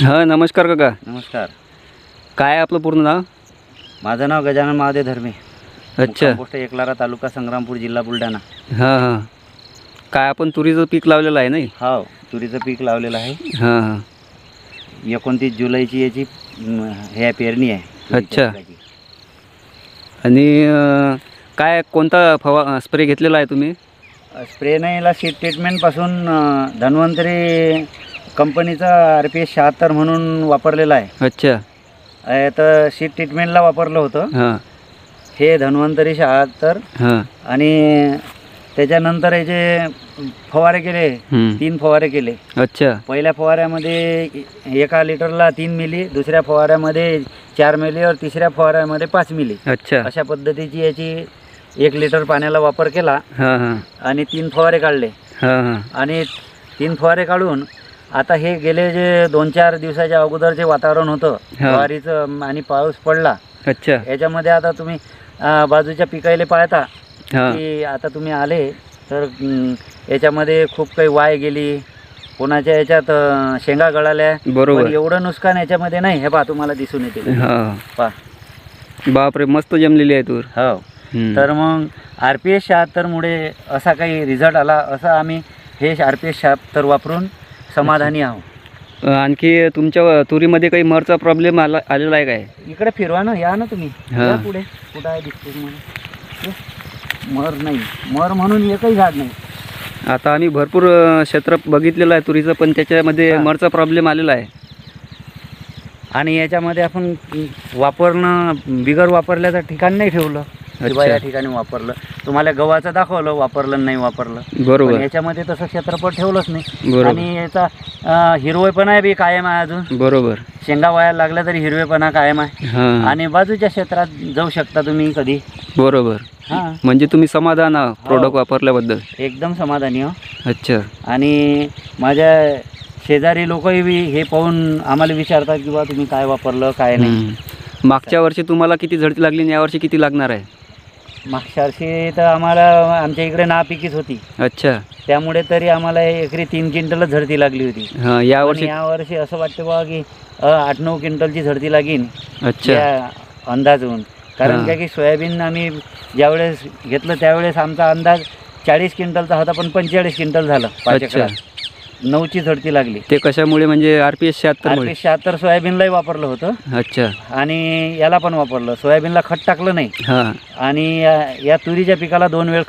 हां नमस्कार काका. नमस्कार. काय आहे आपलं पूर्ण नाव? माझं नाव गजानन महादेव धर्मे. अच्छा. पोस्ट एकलारा तालुका संग्रामपूर जिल्हा बुलढाणा. हां हां. काय आपण तुरीचं पीक लावलेलं आहे नाही? हो तुरीचं पीक लावलेलं आहे. हां हां. एकोणतीस जुलैची याची म, हे आहे, पेरणी आहे. अच्छा. आणि अं, काय कोणता फवा स्प्रे घेतलेला आहे तुम्ही? स्प्रे नाही याला सीड ट्रीटमेंटपासून अ, धन्वंतरी कंपनीचा आर पी एस शहात्तर म्हणून वापरलेला आहे. अच्छा. अ, तर सीड ट्रीटमेंटला वापरलं होतं. हां. हे धन्वंतरी शहात्तर हां. आणि त्याच्यानंतर याचे फवारे केले हं. तीन फवारे केले. अच्छा. पहिल्या फवाऱ्यामध्ये एका लिटरला तीन मिली दुसऱ्या फवाऱ्यामध्ये चार मिली और तिसऱ्या फवाऱ्यामध्ये पाच मिली. अच्छा. अशा पद्धतीची याची एक लिटर पाण्याला वापर केला हां हां. आणि तीन फवारे काढले. हां हां. आणि तीन फवारे काढून आता हे गेले जे दोन चार दिवसाच्या अगोदरचे वातावरण होतं. ज्वारीचं आणि पाऊस पडला अच्छा. याच्यामध्ये आता तुम्ही अं, बाजूच्या पिकायले पाहता हां. की आता तुम्ही आले तर अं, याच्यामध्ये खूप काही वाय गेली कोणाच्या याच्यात अं, शेंगा गळाल्या. पण बरोबर एवढं नुकसान याच्यामध्ये नाही हे पहा तुम्हाला दिसून येते हां. पहा. बापरे मस्त जमलेली आहे तूर. हो. हं. तर मग आर पी एस शहात्तरमुळे असा काही रिझल्ट आला असा आम्ही हे आर पी एस शहात्तर वापरून समाधानी आहोत आणखी तुमच्या तुरीमध्ये काही मरचा प्रॉब्लेम आला आलेला आहे काय? इकडे फिरवा ना या ना तुम्ही. हा. या पुढे. कुठं आहे दिसते तुम्हाला? ये. मर नाही. मर म्हणून एकही झाड नाही. आता आम्ही भरपूर अं, क्षेत्र बघितलेलं आहे तुरीचं पण त्याच्यामध्ये हां. मरचा प्रॉब्लेम आलेला आहे. आणि याच्यामध्ये आपण वापरणं बिगर वापरल्याचं ठिकाण नाही ठेवलं. किंवा या ठिकाणी वापरलं. तुम्हाला गव्हाचं दाखवलं वापरलं नाही वापरलं. पण बरोबर. याच्यामध्ये तसं क्षेत्रफळ ठेवलंच नाही. बरोबर. आणि याचा अं, हिरवेपणा बी कायम आहे अजून. बरोबर. शेंगा वाया लागल्या तरी हिरवेपणा कायम आहे. हां. आणि बाजूच्या क्षेत्रात जाऊ शकता तुम्ही कधी. बरोबर. हां. म्हणजे तुम्ही समाधान प्रोडक्ट वापरल्याबद्दल? एकदम समाधानी हो अच्छा. आणि माझ्या शेजारी लोकही बी हे पाहून आम्हाला विचारतात की बा तुम्ही काय वापरलं काय नाही. हम्म. मागच्या वर्षी तुम्हाला किती झडती लागली आणि यावर्षी किती लागणार आहे? मागच्या वर्षी तर आम्हाला आमच्या इकडे नापिकीच होती. अच्छा. त्यामुळे तरी आम्हाला एकरी तीन क्विंटलच झडती लागली होती. हां यावर्षी यावर्षी असं वाटतं बा की अ, आठ नऊ क्विंटलची झडती लागीन अच्छा. या अंदाजहून. कारण हां. काय की सोयाबीन आम्ही ज्यावेळेस घेतलं त्यावेळेस आमचा अंदाज चाळीस क्विंटलचा होता पण पंचेचाळीस क्विंटल झालं पाच अच्छा. एकरात नऊची झडती लागली. ते कशामुळे? म्हणजे आर पी एस शहात्तरमुळे आरपी शहात्तर सोयाबीनलाही वापरलं होतं. अच्छा. आणि याला पण वापरलं. सोयाबीनला खत टाकलं नाही. हां. आणि या- या तुरीच्या पिकाला दोन वेळ